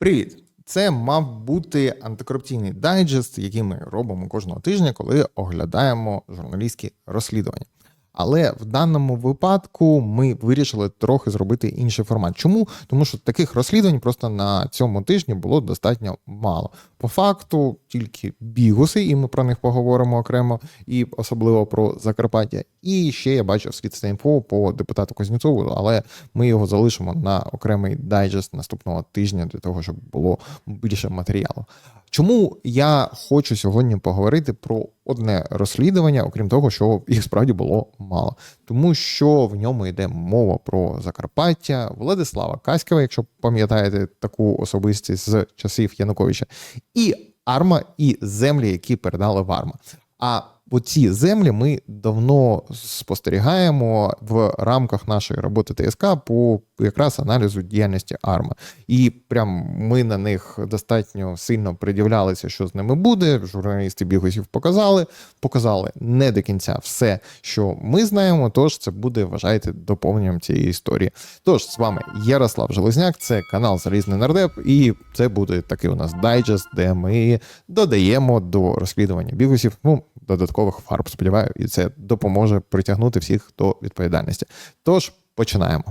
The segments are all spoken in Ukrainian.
Привіт! Це мав бути антикорупційний дайджест, який ми робимо кожного тижня, коли оглядаємо журналістські розслідування. Але в даному випадку ми вирішили трохи зробити інший формат. Чому? Тому що таких розслідувань просто на цьому тижні було достатньо мало. По факту тільки бігуси, і ми про них поговоримо окремо, і особливо про Закарпаття. І ще я бачив інфо по депутату Кузнєцову, але ми його залишимо на окремий дайджест наступного тижня для того, щоб було більше матеріалу. Чому я хочу сьогодні поговорити про одне розслідування, окрім того, що їх справді було мало, тому що в ньому йде мова про Закарпаття Владислава Каськова, якщо пам'ятаєте таку особистість з часів Януковича, і Арма, і землі, які передали в Арма. А оці землі ми давно спостерігаємо в рамках нашої роботи ТСК по якраз аналізу діяльності АРМА. І прям ми на них достатньо сильно приділялися, що з ними буде. Журналісти бігусів показали, показали не до кінця все, що ми знаємо. Тож це буде, вважайте, доповненням цієї історії. Тож з вами Ярослав Железняк, це канал Залізний Нардеп, і це буде такий у нас дайджест, де ми додаємо до розслідування бігусів. Ну, додаткових фарб. Сподіваю, і це допоможе притягнути всіх до відповідальності. Тож починаємо.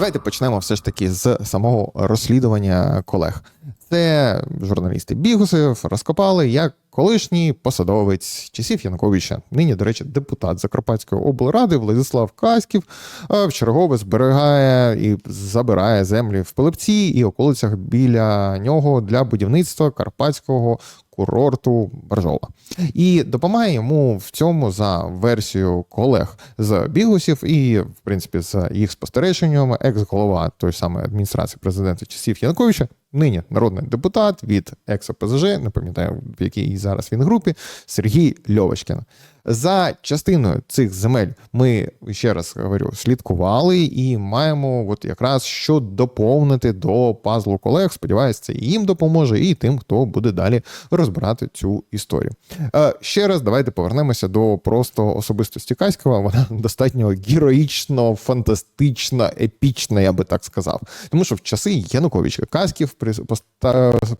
Давайте почнемо все ж таки з самого розслідування колег. Це журналісти Бігусів розкопали, як колишній посадовець часів Януковича, нині, до речі, депутат Закарпатської облради Владислав Каськів в чергове зберігає і забирає землі в Пилипці і околицях біля нього для будівництва карпатського курорту Баржола. І допомагає йому в цьому за версією колег з бігусів, і, в принципі, з їх спостереженнями, екс-голова той самої адміністрації президента часів Януковича нині народний депутат від ЕКСО-ПЗЖ, не пам'ятаю, в якій зараз він групі, Сергій Льовочкін. За частиною цих земель ми ще раз говорю, слідкували і маємо от якраз що доповнити до пазлу колег. Сподіваюся, це їм допоможе, і тим, хто буде далі розбирати цю історію. Е, Ще раз давайте повернемося до просто особистості Каськова. Вона достатньо героїчно, фантастична, епічна, я би так сказав. Тому що в часи Януковича Каськів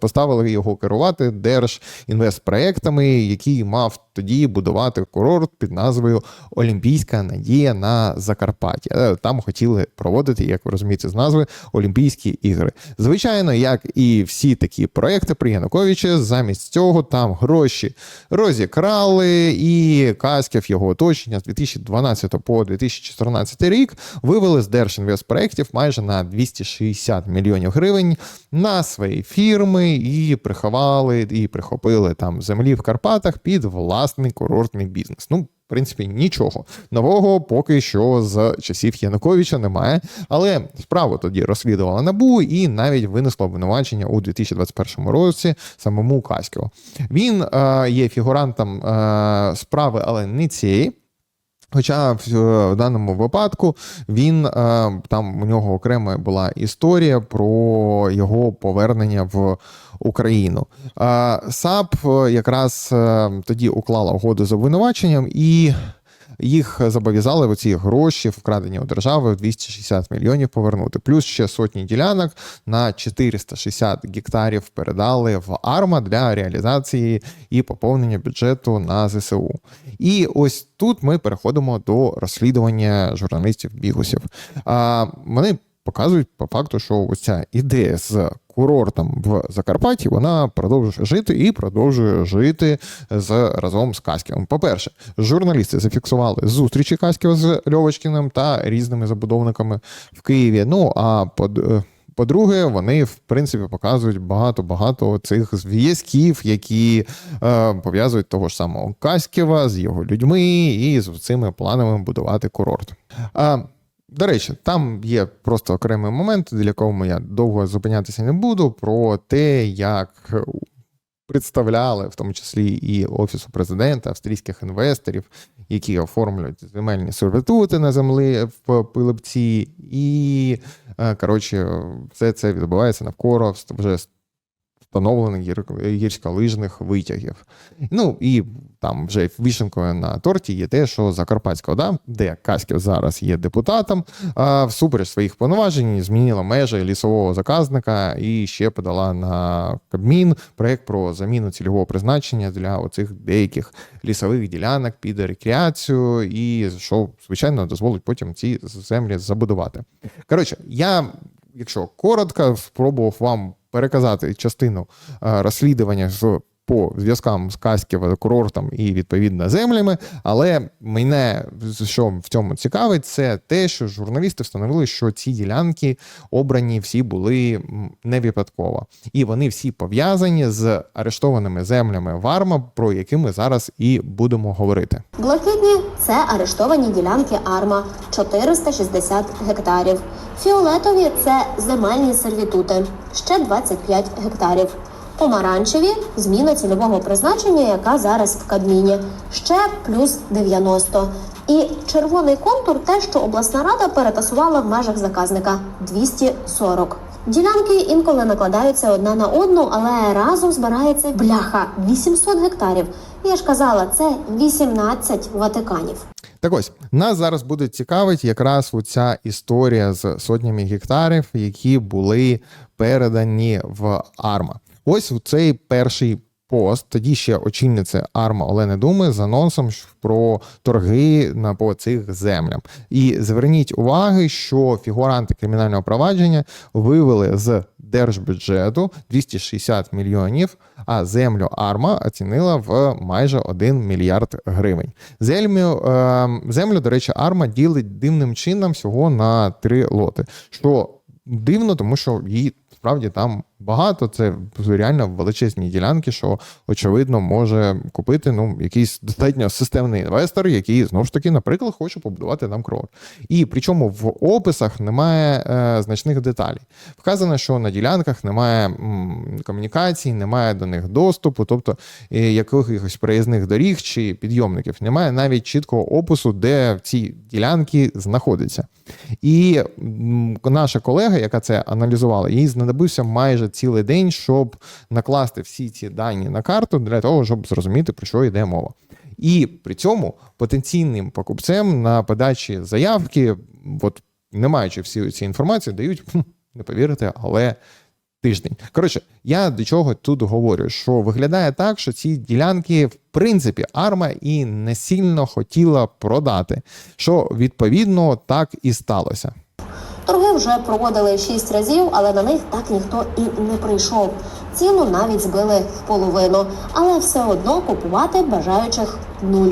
поставили його керувати держінвестпроектами, який мав тоді будувати курорт під назвою Олімпійська надія на Закарпатті. Е, там хотіли проводити, як ви розумієте, з назви Олімпійські ігри. Звичайно, як і всі такі проекти при Януковичі, замість цього там гроші розікрали, і Каськів його оточення з 2012 по 2014 рік вивели з держінвестпроєктів майже на 260 мільйонів гривень на свої фірми і приховали і прихопили там землі в Карпатах під власний курортний бізнес. Ну, в принципі, нічого нового поки що з часів Януковича немає. Але справу тоді розслідувала набу і навіть винесло обвинувачення у 2021 році самому Каськову. Він е, є фігурантом е, справи, але не цієї. Хоча в, в даному випадку він е, там у нього окрема була історія про його повернення в Україну. Е, САП якраз е, тоді уклала угоду з обвинуваченням і. Їх зобов'язали в ці гроші, вкрадені у держави в 260 мільйонів повернути. Плюс ще сотні ділянок на 460 гектарів передали в АРМА для реалізації і поповнення бюджету на ЗСУ. І ось тут ми переходимо до розслідування журналістів бігусів. А вони показують по факту, що ось ця ідея з курортом в Закарпатті вона продовжує жити і продовжує жити з разом з Каськівим. По-перше, журналісти зафіксували зустрічі Каськіва з Льовочкіним та різними забудовниками в Києві. Ну а по. По-друге, вони в принципі показують багато-багато цих зв'язків, які е, пов'язують того ж самого Каськіва з його людьми і з цими планами будувати курорт. А до речі, там є просто окремий момент, для якого я довго зупинятися не буду, про те, як представляли, в тому числі і Офісу президента, австрійських інвесторів, які оформлюють земельні сервітути на землі в Пилипці, і е, коротше, все це відбувається навколо вже встановлених гір- гірськолижних витягів. Ну і там вже вишенкою на торті є те, що Закарпатська ОДА, де Каськів зараз є депутатом, всупереч своїх повноважень змінила межі лісового заказника і ще подала на Кабмін проект про заміну цільового призначення для оцих деяких лісових ділянок під рекреацію, і що звичайно дозволить потім ці землі забудувати. Коротше, я, якщо коротко, спробував вам переказати частину е, розслідування з по зв'язкам з Каськів, курортом і відповідно землями. Але мене що в цьому цікавить, це те, що журналісти встановили, що ці ділянки обрані всі були не випадково, і вони всі пов'язані з арештованими землями Варма, про які ми зараз і будемо говорити. Блакитні це арештовані ділянки Арма 460 гектарів. Фіолетові це земельні сервітути ще 25 гектарів. Помаранчеві зміна цільового призначення, яка зараз в Кабміні, ще плюс 90. І червоний контур те, що обласна рада перетасувала в межах заказника 240. Ділянки інколи накладаються одна на одну, але разом збирається бляха 800 гектарів. Я ж казала, це 18 Ватиканів. Так ось нас зараз буде цікавить якраз ця історія з сотнями гектарів, які були передані в Арма. Ось цей перший пост. Тоді ще очільниця Арма Олени Думи з анонсом про торги на по цих землям. І зверніть уваги, що фігуранти кримінального провадження вивели з держбюджету 260 мільйонів, а землю Арма оцінила в майже 1 мільярд гривень. Землю, е, землю, до речі, Арма ділить дивним чином всього на три лоти. Що дивно, тому що її справді там багато. Це реально величезні ділянки, що очевидно може купити ну якийсь достатньо системний інвестор, який знову ж таки, наприклад, хоче побудувати там кров. І причому в описах немає е, значних деталей. Вказано, що на ділянках немає м, комунікацій, немає до них доступу, тобто е, якихось проїзних доріг чи підйомників. Немає навіть чіткого опису, де ці ділянки знаходяться. І м, наша колега, яка це аналізувала, їй знадобився майже цілий день, щоб накласти всі ці дані на карту для того, щоб зрозуміти, про що йде мова. І при цьому потенційним покупцем на подачі заявки, от не маючи всі цієї інформації, дають не повірите, але тиждень. Коротше, я до чого тут говорю, що виглядає так, що ці ділянки, в принципі, арма і не сильно хотіла продати, що відповідно так і сталося. Вже проводили шість разів, але на них так ніхто і не прийшов. Ціну навіть збили в половину, але все одно купувати бажаючих нуль.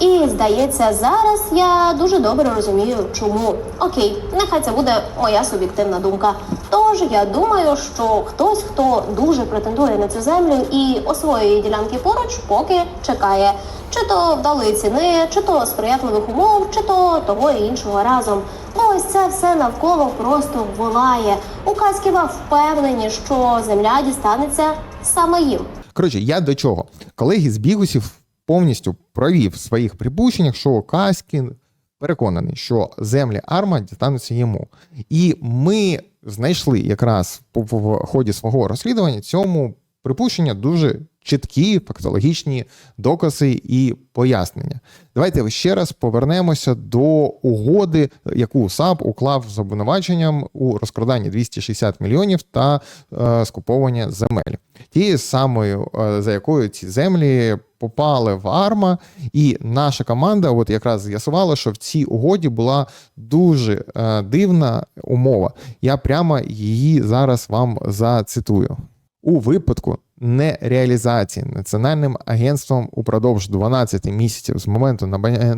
І здається, зараз я дуже добре розумію, чому. Окей, нехай це буде моя суб'єктивна думка. Тож я думаю, що хтось, хто дуже претендує на цю землю і освоює ділянки поруч, поки чекає. Чи то вдалої ціни, чи то сприятливих умов, чи то того і іншого разом. Ну ось це все навколо просто волає. У Каськіва впевнені, що земля дістанеться саме їм. Коротше, я до чого? Колеги з Бігусів повністю провів в своїх припущеннях, що Каськін переконаний, що землі Арма дістануться йому. І ми знайшли якраз в ході свого розслідування цьому припущення дуже чіткі фактологічні докази і пояснення. Давайте ще раз повернемося до угоди, яку САП уклав з обвинуваченням у розкраданні 260 мільйонів та е, скуповування земель. Тією самою, е, за якою ці землі попали в Арма, і наша команда от якраз з'ясувала, що в цій угоді була дуже е, дивна умова. Я прямо її зараз вам зацитую. У випадку нереалізації національним агентством упродовж 12 місяців з моменту набрання-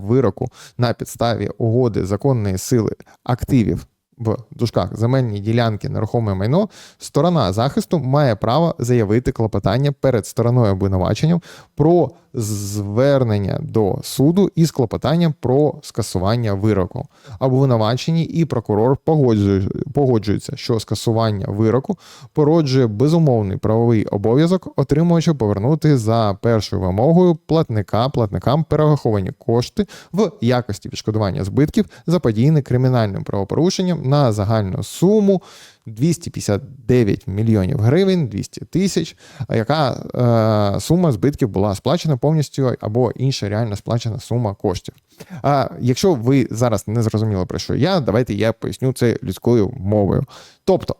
вироку на підставі угоди законної сили активів в дужках земельні ділянки нерухоме майно, сторона захисту має право заявити клопотання перед стороною обвинуваченням про звернення до суду із клопотанням про скасування вироку. Обвинувачені і прокурор погоджують- погоджуються, що скасування вироку породжує безумовний правовий обов'язок отримувача повернути за першою вимогою платника платникам перераховані кошти в якості відшкодування збитків, заподіяні кримінальним правопорушенням на загальну суму 259 мільйонів гривень, 200 тисяч, яка е, сума збитків була сплачена повністю або інша реально сплачена сума коштів. А якщо ви зараз не зрозуміли про що я, давайте я поясню це людською мовою. Тобто,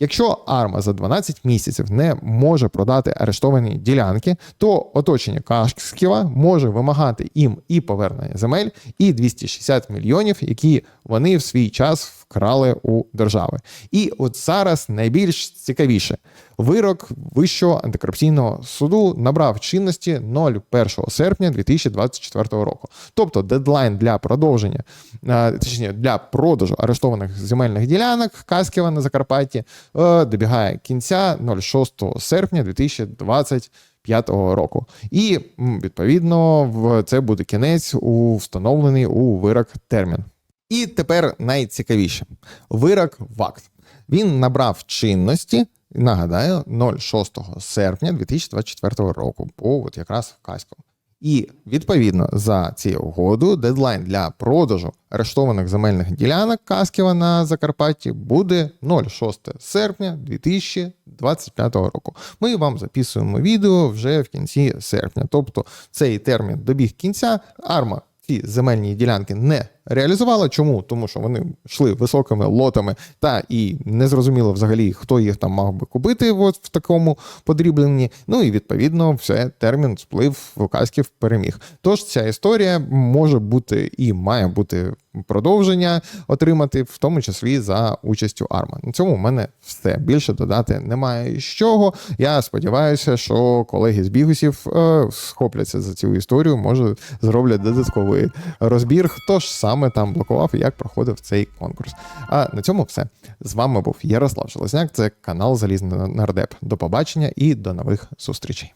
Якщо Арма за 12 місяців не може продати арештовані ділянки, то оточення Кашківа може вимагати їм і повернення земель, і 260 мільйонів, які вони в свій час вкрали у держави. І от зараз найбільш цікавіше. Вирок Вищого антикорупційного суду набрав чинності 01 серпня 2024 року. Тобто дедлайн для продовження, е, точніше для продажу арештованих земельних ділянок Касківа на Закарпатті е, добігає кінця 06 серпня 2025 року. І відповідно в це буде кінець у встановлений у вирок термін. І тепер найцікавіше: вирок ВАКТ. Він набрав чинності, нагадаю, 06 серпня 2024 року, по от якраз Каську. І відповідно за цією угодою дедлайн для продажу арештованих земельних ділянок Касківа на Закарпатті буде 06 серпня 2025 року. Ми вам записуємо відео вже в кінці серпня. Тобто цей термін добіг кінця. Арма ці земельні ділянки не реалізувала. Чому? Тому що вони йшли високими лотами, та і не зрозуміло взагалі, хто їх там мав би купити от в такому подрібленні. Ну і відповідно все термін сплив Лукаськів переміг. Тож ця історія може бути і має бути продовження отримати, в тому числі за участю Арма. На цьому в мене все більше додати немає з чого. Я сподіваюся, що колеги з бігусів е, схопляться за цю історію, може зроблять додатковий розбір, хто ж саме там блокував і як проходив цей конкурс. А на цьому все. З вами був Ярослав Железняк. Це канал Залізний нардеп. До побачення і до нових зустрічей.